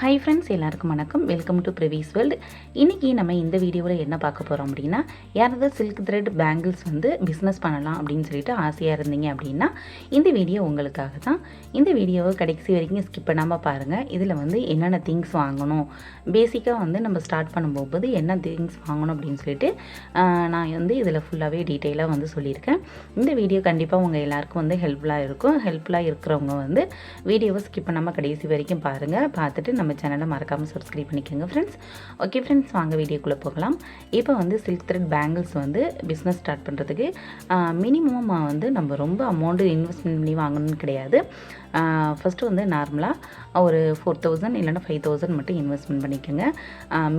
Hi friends எல்லாருக்கும் வணக்கம். Welcome to ப்ரிவிஸ் world இன்றைக்கி நம்ம இந்த வீடியோவில் என்ன பார்க்க போகிறோம் அப்படின்னா யாராவது சில்க் த்ரெட் பேங்கிள்ஸ் வந்து பிஸ்னஸ் பண்ணலாம் அப்படின்னு சொல்லிட்டு ஆசையாக இருந்தீங்க அப்படின்னா இந்த வீடியோ உங்களுக்காக தான். இந்த வீடியோவை கடைசி வரைக்கும் ஸ்கிப் பண்ணாமல் பாருங்கள் இதில் வந்து என்னென்ன திங்ஸ் வாங்கணும்? பேசிக்காக வந்து நம்ம ஸ்டார்ட் பண்ணும்போது என்ன திங்ஸ் வாங்கணும் அப்படின்னு சொல்லிட்டு நான் வந்து இதில் ஃபுல்லாகவே டீட்டெயிலாக வந்து சொல்லியிருக்கேன். இந்த வீடியோ கண்டிப்பாக உங்கள் எல்லாருக்கும் வந்து ஹெல்ப்ஃபுல்லாக இருக்கும். ஹெல்ப்ஃபுல்லாக இருக்கிறவங்க வந்து வீடியோவை ஸ்கிப் பண்ணாமல் கடைசி வரைக்கும் பாருங்கள் பார்த்துட்டு நம்ம நம்ம சேனலை மறக்காமல் சப்ஸ்கிரைப் பண்ணிக்கோங்க ஃப்ரெண்ட்ஸ் ஓகே ஃப்ரெண்ட்ஸ் வாங்க வீடியோக்குள்ளே போகலாம். இப்போ வந்து சில்க் த்ரெட் பேங்கிள்ஸ் வந்து பிஸ்னஸ் ஸ்டார்ட் பண்ணுறதுக்கு மினிமம் வந்து நம்ம ரொம்ப அமௌண்ட்டு இன்வெஸ்ட்மெண்ட் பண்ணி வாங்கணும்னு கிடையாது. ஃபஸ்ட்டு வந்து நார்மலாக ஒரு ஃபோர் தௌசண்ட் இல்லைன்னா ஃபைவ் தௌசண்ட் மட்டும் இன்வெஸ்ட்மெண்ட் பண்ணிக்கோங்க.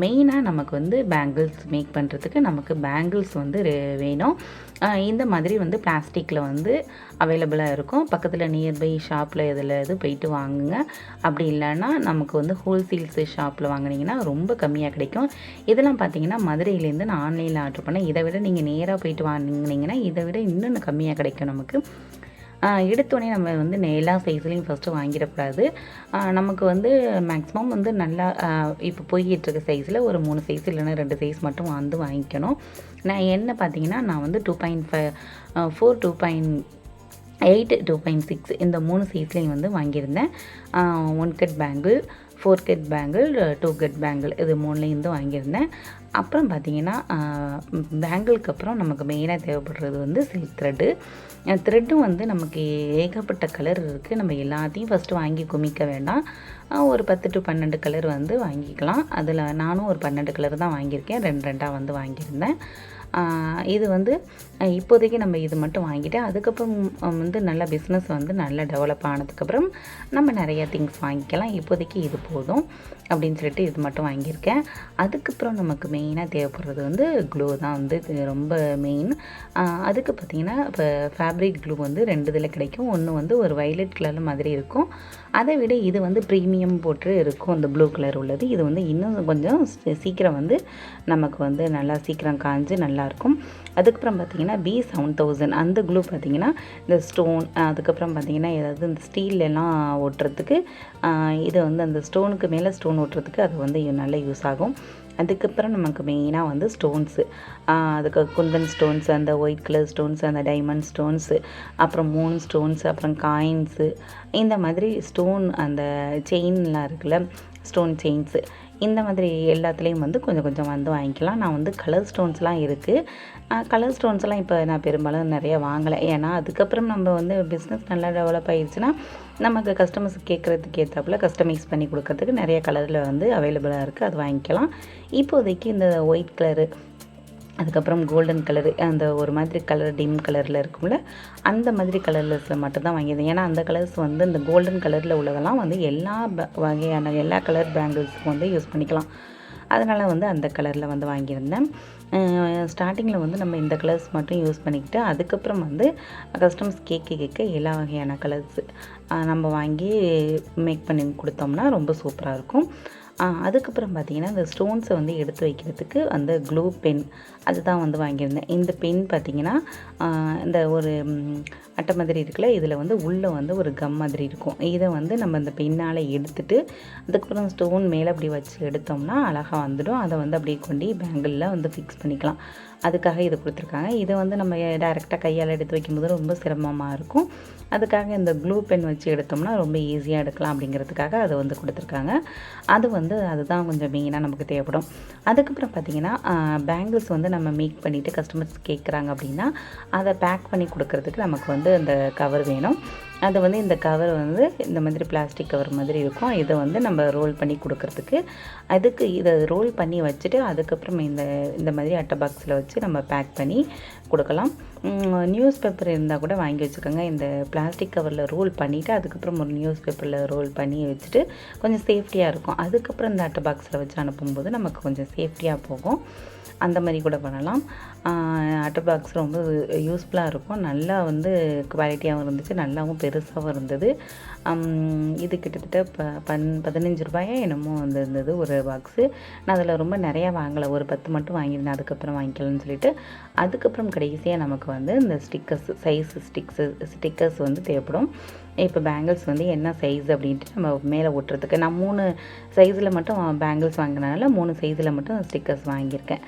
மெயினாக நமக்கு வந்து பேங்கிள்ஸ் மேக் பண்ணுறதுக்கு நமக்கு பேங்கிள்ஸ் வந்து வேணும். இந்த மாதிரி வந்து பிளாஸ்டிக்கில் வந்து அவைலபிளாக இருக்கும். பக்கத்தில் நியர்பை ஷாப்பில் இதில் இது போயிட்டு வாங்குங்க. அப்படி இல்லைன்னா நமக்கு வந்து ஹோல்சேல்ஸ் ஷாப்பில் வாங்குனீங்கன்னா ரொம்ப கம்மியாக கிடைக்கும். இதெல்லாம் பார்த்தீங்கன்னா மதுரையிலேருந்து நான் ஆன்லைனில் ஆர்டர் பண்ணேன். இதை விட நீங்கள் நேராக போயிட்டு வாங்கினீங்கன்னா இதை விட இன்னும் கம்மியாக கிடைக்கும் நமக்கு. எடுத்தோடனே நம்ம வந்து எல்லா சைஸ்லையும் ஃபஸ்ட்டு வாங்கிடக்கூடாது. நமக்கு வந்து மேக்ஸிமம் வந்து நல்லா இப்போ போய்கிட்டுருக்க சைஸில் ஒரு மூணு சைஸ் இல்லைன்னா ரெண்டு சைஸ் மட்டும் வந்து வாங்கிக்கணும். நான் என்ன பார்த்தீங்கன்னா நான் வந்து two point five four two point eight two point six இந்த மூணு சைஸ்லேயும் வந்து வாங்கியிருந்தேன். One cut bangle four cut bangle two cut bangle இது மூணுலேயும் வாங்கியிருந்தேன். அப்புறம் பார்த்தீங்கன்னா பேங்கிளுக்கு அப்புறம் நமக்கு மெயினாக தேவைப்படுறது வந்து சில்க் த்ரெட்டு த்ரெட்டும் வந்து நமக்கு ஏகப்பட்ட கலர் இருக்குது நம்ம எல்லாத்தையும் ஃபஸ்ட்டு வாங்கி குமிக்க வேண்டாம். ஒரு பத்து டு பன்னெண்டு கலர் வந்து வாங்கிக்கலாம். அதில் நானும் ஒரு பன்னெண்டு கலர் தான் வாங்கியிருக்கேன். ரெண்டு ரெண்டாக வந்து வாங்கியிருந்தேன். இது வந்து இப்போதைக்கு நம்ம இது மட்டும் வாங்கிட்டு அதுக்கப்புறம் வந்து நல்ல பிஸ்னஸ் வந்து நல்லா டெவலப் ஆனதுக்கப்புறம் நம்ம நிறைய திங்ஸ் வாங்கிக்கலாம். இப்போதைக்கு இது போதும் அப்படின்னு சொல்லிட்டு இது மட்டும் வாங்கியிருக்கேன். அதுக்கப்புறம் நமக்கு மெயினாக தேவைப்படுறது வந்து க்ளூ தான் வந்து ரொம்ப மெயின் அதுக்கு பார்த்திங்கன்னா இப்போ ஃபேப்ரிக் க்ளூ வந்து ரெண்டு இதில் கிடைக்கும். ஒன்று வந்து ஒரு வைலட் கலர் மாதிரி இருக்கும். அதை விட இது வந்து ப்ரீமியம் போட்டு இருக்கும் அந்த ப்ளூ கலர் உள்ளது. இது வந்து இன்னும் கொஞ்சம் சீக்கிரம் வந்து நமக்கு வந்து நல்லா சீக்கிரம் காஞ்சு நல்லா நல்லாயிருக்கும். அதுக்கப்புறம் பார்த்தீங்கன்னா பி செவன் தௌசண்ட் அந்த க்ளூ பார்த்தீங்கன்னா இந்த ஸ்டோன் அதுக்கப்புறம் பார்த்தீங்கன்னா ஏதாவது இந்த ஸ்டீல்லாம் ஒட்டுறதுக்கு இது வந்து அந்த ஸ்டோனுக்கு மேலே ஸ்டோன் ஒட்டுறதுக்கு அது வந்து நல்லா யூஸ் ஆகும். அதுக்கப்புறம் நமக்கு மெயினாக வந்து ஸ்டோன்ஸு அதுக்கு குந்தன் ஸ்டோன்ஸ் அந்த ஒயிட் கலர் ஸ்டோன்ஸ் அந்த டைமண்ட் ஸ்டோன்ஸு அப்புறம் மூன் ஸ்டோன்ஸ் அப்புறம் காயின்ஸு இந்த மாதிரி ஸ்டோன் அந்த செயின்லாம் இருக்குல்ல ஸ்டோன் செயின்ஸு இந்த மாதிரி எல்லாத்துலேயும் வந்து கொஞ்சம் கொஞ்சம் வந்து வாங்கிக்கலாம். நான் வந்து கலர் ஸ்டோன்ஸ்லாம் இருக்குது கலர் ஸ்டோன்ஸ்லாம் இப்போ நான் பெரும்பாலும் நிறைய வாங்கலை. ஏன்னா அதுக்கப்புறம் நம்ம வந்து பிஸ்னஸ் நல்லா டெவலப் ஆகிடுச்சுன்னா நமக்கு கஸ்டமர்ஸ் கேட்குறதுக்கு ஏற்றாப்புல கஸ்டமைஸ் பண்ணி கொடுக்கறதுக்கு நிறைய கலரில் வந்து அவைலபிளாக இருக்குது அது வாங்கிக்கலாம். இப்போதைக்கு இந்த ஒயிட் கலரு அதுக்கப்புறம் கோல்டன் கலரு அந்த ஒரு மாதிரி கலர் டிம் கலரில் இருக்கும்ல அந்த மாதிரி கலர்ஸில் மட்டும்தான் வாங்கியிருந்தேன். ஏன்னா அந்த கலர்ஸ் வந்து இந்த கோல்டன் கலரில் உள்ளதெல்லாம் வந்து எல்லா வகையான எல்லா கலர் பேங்கிள்ஸுக்கும் வந்து யூஸ் பண்ணிக்கலாம். அதனால் வந்து அந்த கலரில் வந்து வாங்கியிருந்தேன். ஸ்டார்டிங்கில் வந்து நம்ம இந்த கலர்ஸ் மட்டும் யூஸ் பண்ணிக்கிட்டு அதுக்கப்புறம் வந்து கஸ்டமர்ஸ் கேட்க கேட்க எல்லா வகையான கலர்ஸ் நம்ம வாங்கி மேக் பண்ணி கொடுத்தோம்னா ரொம்ப சூப்பராக இருக்கும். அதுக்கப்புறம் பார்த்தீங்கன்னா இந்த ஸ்டோன்ஸை வந்து எடுத்து வைக்கிறதுக்கு அந்த க்ளூ பென் அதுதான் வந்து வாங்கியிருந்தேன். இந்த பென் பார்த்தீங்கன்னா இந்த ஒரு அட்டை மாதிரி இருக்குல்ல இதில் வந்து உள்ளே வந்து ஒரு கம் மாதிரி இருக்கும். இதை வந்து நம்ம இந்த பெண்ணால் எடுத்துட்டு அதுக்கப்புறம் ஸ்டோன் மேலே அப்படி வச்சு எடுத்தோம்னா அழகாக வந்துடும். அதை வந்து அப்படியே கொண்டு பேங்கிளில் வந்து ஃபிக்ஸ் பண்ணிக்கலாம். அதுக்காக இதை கொடுத்துருக்காங்க. இதை வந்து நம்ம டைரெக்டாக கையால் எடுத்து வைக்கும்போது ரொம்ப சிரமமாக இருக்கும். அதுக்காக இந்த க்ளூ பென் வச்சு எடுத்தோம்னா ரொம்ப ஈஸியாக எடுக்கலாம் அப்படிங்கிறதுக்காக அதை வந்து கொடுத்துருக்காங்க. அது வந்து அதுதான் கொஞ்சம் மெயினாக நமக்கு தேவைப்படும். அதுக்கப்புறம் பார்த்தீங்கன்னா பேங்கிள்ஸ் வந்து நம்ம மேக் பண்ணிவிட்டு கஸ்டமர்ஸ் கேட்குறாங்க அப்படின்னா அதை பேக் பண்ணி கொடுக்கறதுக்கு நமக்கு வந்து அந்த கவர் வேணும். அது வந்து இந்த கவர் வந்து இந்த மாதிரி பிளாஸ்டிக் கவர் மாதிரி இருக்கும். இதை வந்து நம்ம ரோல் பண்ணி கொடுக்கறதுக்கு. அதுக்கு இதை ரோல் பண்ணி வச்சுட்டு அதுக்கப்புறம் இந்த இந்த மாதிரி அட்டை பாக்ஸில் வச்சு நம்ம பேக் பண்ணி கொடுக்கலாம். நியூஸ் பேப்பர் இருந்தால் கூட வாங்கி வச்சுக்கோங்க. இந்த பிளாஸ்டிக் கவரில் ரோல் பண்ணிவிட்டு அதுக்கப்புறம் ஒரு நியூஸ் பேப்பரில் ரோல் பண்ணி வச்சுட்டு கொஞ்சம் சேஃப்டியாக இருக்கும். அதுக்கப்புறம் இந்த அட்டை பாக்ஸில் வச்சு அனுப்பும்போது நமக்கு கொஞ்சம் சேஃப்டியாக போகும். அந்த மாதிரி கூட பண்ணலாம். அட்டை பாக்ஸ் ரொம்ப யூஸ்ஃபுல்லாக இருக்கும். நல்லா வந்து குவாலிட்டியாகவும் இருந்துச்சு. நல்லாவும் பெருசாகவும் இருந்தது. இது கிட்டத்தட்ட ப பன் பதினஞ்சு ரூபாயா என்னமோ வந்து இருந்தது ஒரு பாக்ஸு நான் அதில் ரொம்ப நிறையா வாங்கலை. ஒரு பத்து மட்டும் வாங்கியிருந்தேன். அதுக்கப்புறம் வாங்கிக்கலாம்னு சொல்லிட்டு அதுக்கப்புறம் கடைசியாக நமக்கு வந்து இந்த ஸ்டிக்கர்ஸ் சைஸ் ஸ்டிக்ஸு ஸ்டிக்கர்ஸ் வந்து தேவைப்படும். இப்போ பேங்கிள்ஸ் வந்து என்ன சைஸ் அப்படின்ட்டு நம்ம மேலே ஒட்டுறதுக்கு நான் மூணு சைஸில் மட்டும் பேங்கிள்ஸ் வாங்கினால மூணு சைஸில் மட்டும் ஸ்டிக்கர்ஸ் வாங்கியிருக்கேன்.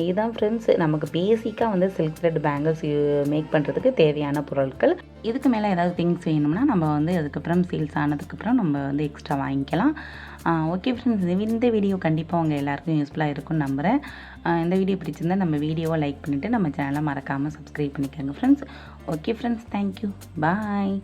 இதுதான் ஃப்ரெண்ட்ஸ் நமக்கு பேசிக்காக வந்து சில்க் த்ரெட் பேங்கிள்ஸ் மேக் பண்ணுறதுக்கு தேவையான பொருட்கள். இதுக்கு மேலே ஏதாவது திங்ஸ் வேணும்னா நம்ம வந்து அதுக்கப்புறம் சேல்ஸ் ஆனதுக்கப்புறம் நம்ம வந்து எக்ஸ்ட்ரா வாங்கிக்கலாம். ஓகே ஃப்ரெண்ட்ஸ் இந்த வீடியோ கண்டிப்பாக உங்கள் எல்லாருக்கும் யூஸ்ஃபுல்லாக இருக்கும்னு நம்புகிறேன் இந்த வீடியோ பிடிச்சிருந்தா நம்ம வீடியோவை லைக் பண்ணிவிட்டு நம்ம சேனலை மறக்காமல் சப்ஸ்கிரைப் பண்ணிக்கோங்க friends okay friends thank you bye